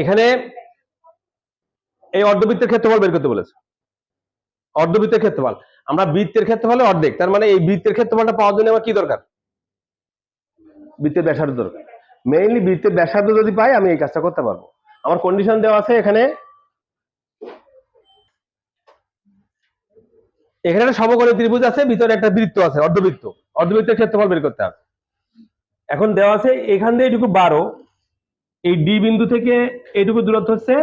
এখানে এই অর্ধবৃত্তের ক্ষেত্রফল বের করতে বলেছে। অর্ধবৃত্তের ক্ষেত্রফল। আমরা বৃত্তের ক্ষেত্রফলে অর্ধেক, তার মানে এই বৃত্তের ক্ষেত্রফলটা পাওয়ার জন্য আমার কি দরকার? বৃত্তের ব্যাসার্ধ দরকার। মেইনলি বৃত্তের ব্যাসার্ধ যদি পাই, আমি এই কাজটা করতে পারব। আমার কন্ডিশন দেওয়া আছে এখানে। এখানে একটা সমকোণী ত্রিভুজ আছে, ভিতরে একটা বৃত্ত আছে, অর্ধবৃত্ত। অর্ধবৃত্তের ক্ষেত্রফল বের করতে হবে। এখন দেওয়া আছে এখান দিয়ে এটুকু বারো এই ডি বিন্দু থেকে এইটুকু দূরত্ব হচ্ছে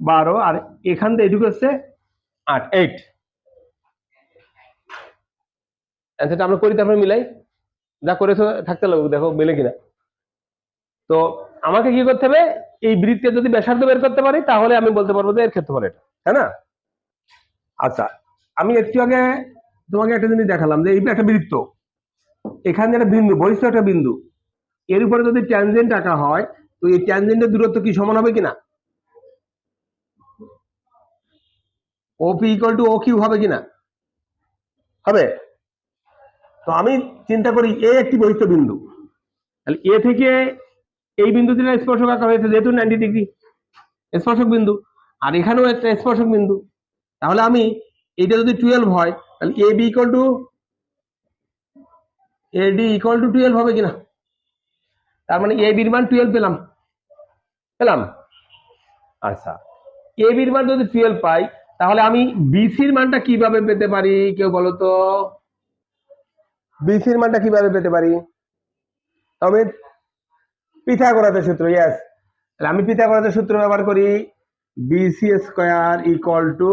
বারো, আর এখান থেকে এইটুকু হচ্ছে আট এইট অ্যান্সারটা আমরা করি তারপরে মিলাই। যা করেছ থাকতে লাগবে, দেখো মিলে কিনা। তো আমাকে কি করতে হবে? এই বৃত্তে যদি ব্যাসার্ধ বের করতে পারি, তাহলে আমি বলতে পারব যে এর ক্ষেত্রফল এটা, তাই না? আচ্ছা আমি একটু আগে তোমাকে একটা জিনিস দেখালাম যে এই একটা বৃত্ত, এখানে একটা বিন্দু, বহিষ্ঠ একটা বিন্দু। এর উপরে যদি ট্যানজেন্ট আঁকা হয়, তো এই ট্যানজেন্টের দূরত্ব কি সমান হবে কিনা? OP equal to O Q হবে কিনা? হবে? তো আমি চিন্তা করি এ একটি বহিষ্ঠ বিন্দু। তাহলে এ থেকে এই বিন্দুতে স্পর্শক আঁকা হয়েছে, যেহেতু নাইনটি ডিগ্রি স্পর্শক বিন্দু, আর এখানেও একটা স্পর্শক বিন্দু। তাহলে আমি এটা যদি টুয়েলভ হয়, তাহলে A B equal to A D equal to twelve হবে কিনা? তার মানে এ বির মান টুয়েলভ পেলাম। পেলাম? আচ্ছা। এ বির মান যদি টুয়েলভ পাই, তাহলে আমি বিসির মানটা কীভাবে পেতে পারি, কেউ বলো তো? বিসির মানটা কীভাবে পেতে পারি? তবে পিথাগোরাসের সূত্র ইয়েস আমি পিথাগোরাসের সূত্র ব্যবহার করি BC square equal to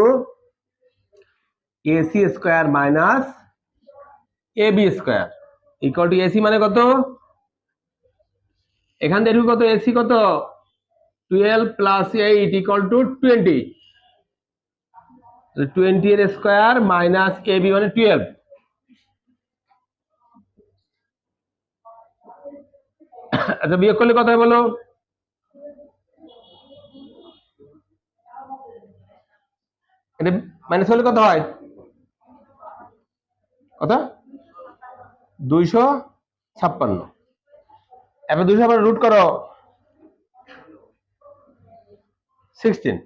AC square minus A B square equal to AC মানে কত? এখান থেকে কত এসি কত? Twelve plus eight equal to twenty twenty এর স্কোয়ার মাইনাস এ বি মানে টুয়েলভ আচ্ছা বিয়োগ করলে হয় বলো? এটা মাইনাস হলে কত হয়? কত? দুইশো ছাপ্পান্ন। এবার দুইশো ছাপ্পান্ন রুট করো। সিক্সটিন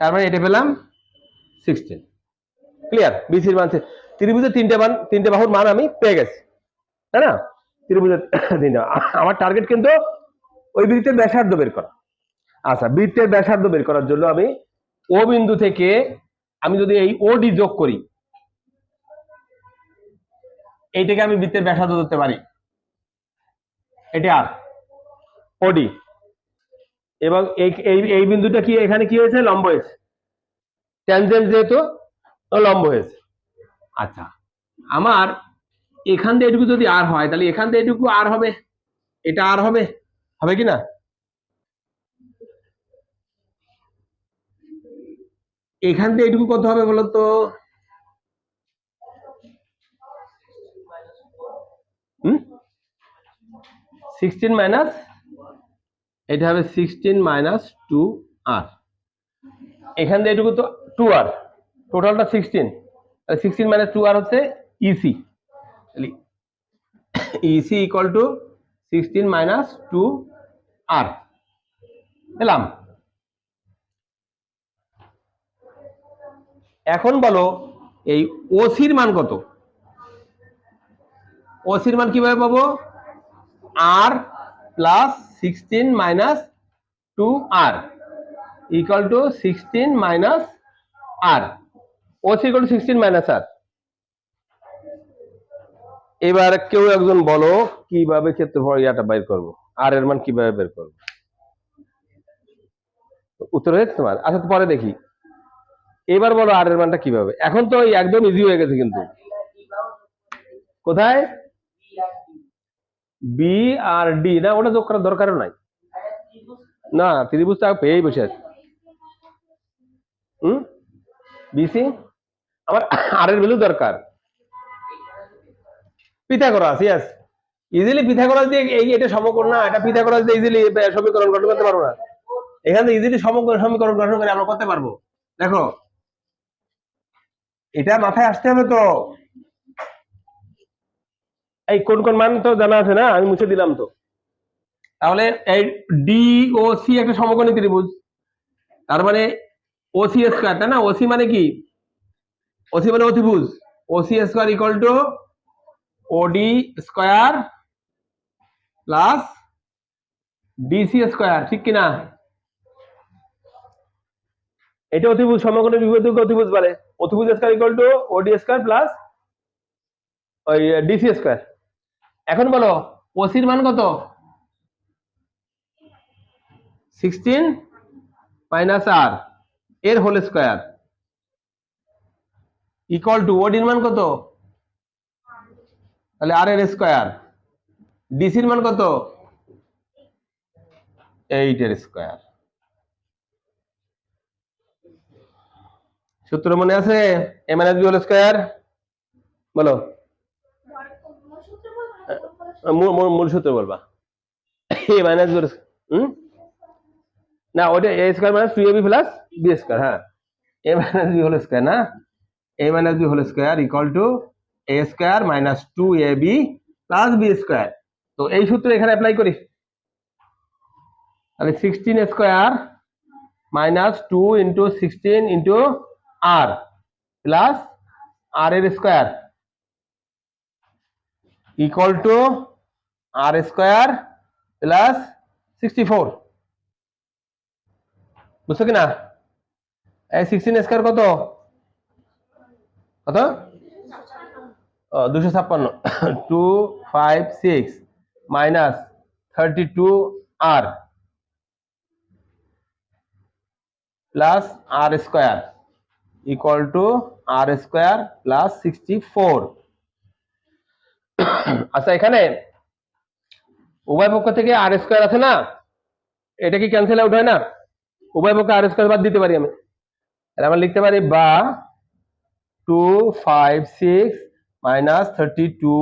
তার মানে এটা পেলাম সিক্সটিন ক্লিয়ার বিসির মান ত্রিভুজের তিনটে মান তিনটে বাহুর মান আমি পেয়ে গেছি। তাই না? ত্রিভুজের তিনটে আমার টার্গেট কিন্তু ওই বৃত্তের ব্যাসার্ধ বের করা। আচ্ছা বৃত্তের ব্যাসার্ধ বের করার জন্য আমি ও বিন্দু থেকে আমি যদি এই ও ডি যোগ করি, এইটাকে আমি বৃত্তের ব্যাসার্ধ ধরতে পারি। এটা আর ওডি এবং এই এই- বিন্দুটা কি, এখানে কি হয়েছে? লম্ব হয়েছে। ট্যানজেন্ট যেহেতু লম্ব হয়েছে। আচ্ছা আমার এখান থেকে এটুকু যদি আর হয়, তাহলে এখান থেকে এটুকু আর হবে। এটা আর হবে? হবে কি না? এখান থেকে এটুকু কত হবে বলো তো? হুম? সিক্সটিন মাইনাস এটা হবে সিক্সটিন মাইনাস টু আর এখান থেকে এটুকু তো টু আর টোটালটা sixteen sixteen minus two r হচ্ছে EC EC equal to sixteen minus two r পেলাম এখন বলো, এই ওসির মান কত? ওসির মান কীভাবে পাবো? R plus sixteen minus two r equal to sixteen minus r OC equal to sixteen minus r এবার কেউ একজন বলো, কীভাবে ক্ষেত্রফল ইয়াটা বের করব? আর এর মান কীভাবে বের করব? উত্তর হয়েছে তোমার? আচ্ছা পরে দেখি। এবার বলো আর এর মানটা কীভাবে? এখন তো একদম ইজি হয়ে গেছে কিন্তু। কোথায়? বি আর ডি না, ওটা যোগ করার দরকারও নাই। না ত্রিভুজটা পেয়েই বসে আছে। হুম? বিসি আমার আর এর ভ্যালু দরকার। পিথাগোরাস ইয়েস ইজিলি পিথাগোরাস দিয়ে এই এটা সমকোণ না, এটা পিথাগোরাস দিয়ে ইজিলি সমীকরণ গঠন করতে পারব না। এখানে ইজিলি সমকোণ, সমীকরণ গঠন করে আমরা করতে পারব। দেখো, এটা মাথায় আসতে হবে তো। এই কোন কোন মান তো জানা আছে না? আমি মুছে দিলাম তো। তাহলে এই ডি ও সি একটা সমকোণী ত্রিভুজ। তার মানে ওসি স্কোয়ার তাই না? ওসি মানে কি? ওসি মানে অতিভুজ। OC square equal to OD square plus DC square ঠিক কিনা এটা অতিভুজ সমকোণী বিপরীত অতিভুজ বলে। অতিভুজ square equal to OD square plus ওই ডিসি স্কোয়ার এখন বলো ওসির মান কত? সিক্সটিন মাইনাস আর এর হোল স্কোয়ার ইকুয়াল টু ওডির মান কত? তাহলে আর এর স্কোয়ার ডিসির মান কত? এইট এর স্কোয়ার সূত্র মনে আছে? A minus B whole square বলো। মূল- সূত্র বলবা। এ মাইনাস বি হুম? না ওটা A square minus two A B plus B square হ্যাঁ। A minus B whole square না? A minus B whole square equal to A square minus two A B plus B square তো এই সূত্র এখানে apply করি তাহলে sixteen square minus two into sixteen into r plus r এর square equal to r square plus sixty four বুঝছ কিনা? Sixteen square কত? কত? দুশো ছাপ্পান্ন। Two five six minus thirty two r plus r square equal to r square plus sixty four আচ্ছা এখানে উভয় পক্ষ থেকে আর স্কোয়ার আছে না? এটা কি ক্যান্সেল আউট হয় না? উভয় পক্ষে আর স্কোয়ার বাদ দিতে পারি আমি। তাহলে আমরা লিখতে পারি বা two five six minus thirty two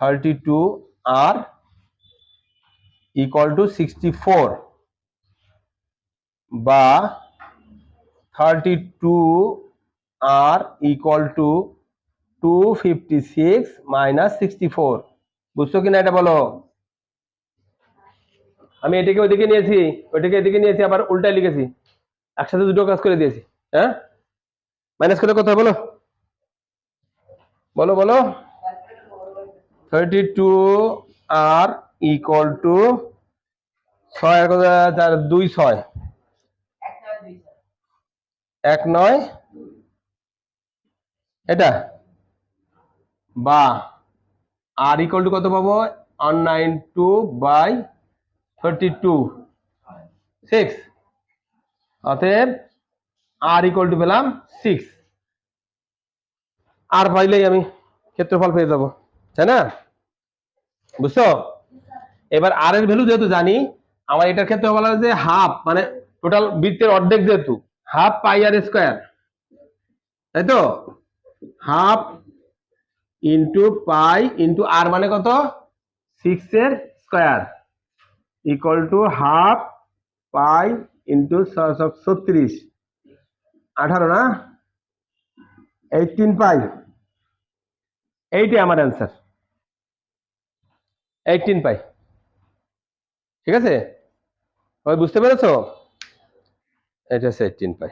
thirty two r equal to sixty four বা thirty two r equal to two fifty six minus sixty four বুঝছ কিনা এটা বলো? আমি এটাকে ওইদিকে নিয়েছি, ওইটাকে এদিকে নিয়েছি, আবার উল্টায় লিখেছি। একসাথে দুটো কাজ করে দিয়েছি হ্যাঁ? মাইনাস করে কথা বলো? বলো বলো। Thirty two r equal to ছয় চার, দুই, ছয়। এক নয়। এটা? বা। আর ইকুয়াল টু কত পাবো? One nine two by thirty two six অতএব আর ইকুয়াল টু পেলাম সিক্স আর পাইলেই আমি ক্ষেত্রফল পেয়ে যাব, তাই না? বুঝছ? এবার আর এর ভ্যালু যেহেতু জানি, আমার এটার ক্ষেত্রে বলা যে হাফ মানে টোটাল বৃত্তের অর্ধেক যেহেতু হাফ পাই আর স্কোয়ার তাই তো? Half into pi into r মানে কত? সিক্স এর square equal to half pi into ছত্রিশ। আঠারো না? এইটিন পাই এইটাই আমার অ্যান্সার এইটিন পাই ঠিক আছে? বুঝতে পেরেছ? এটা হচ্ছে এইটিন পাই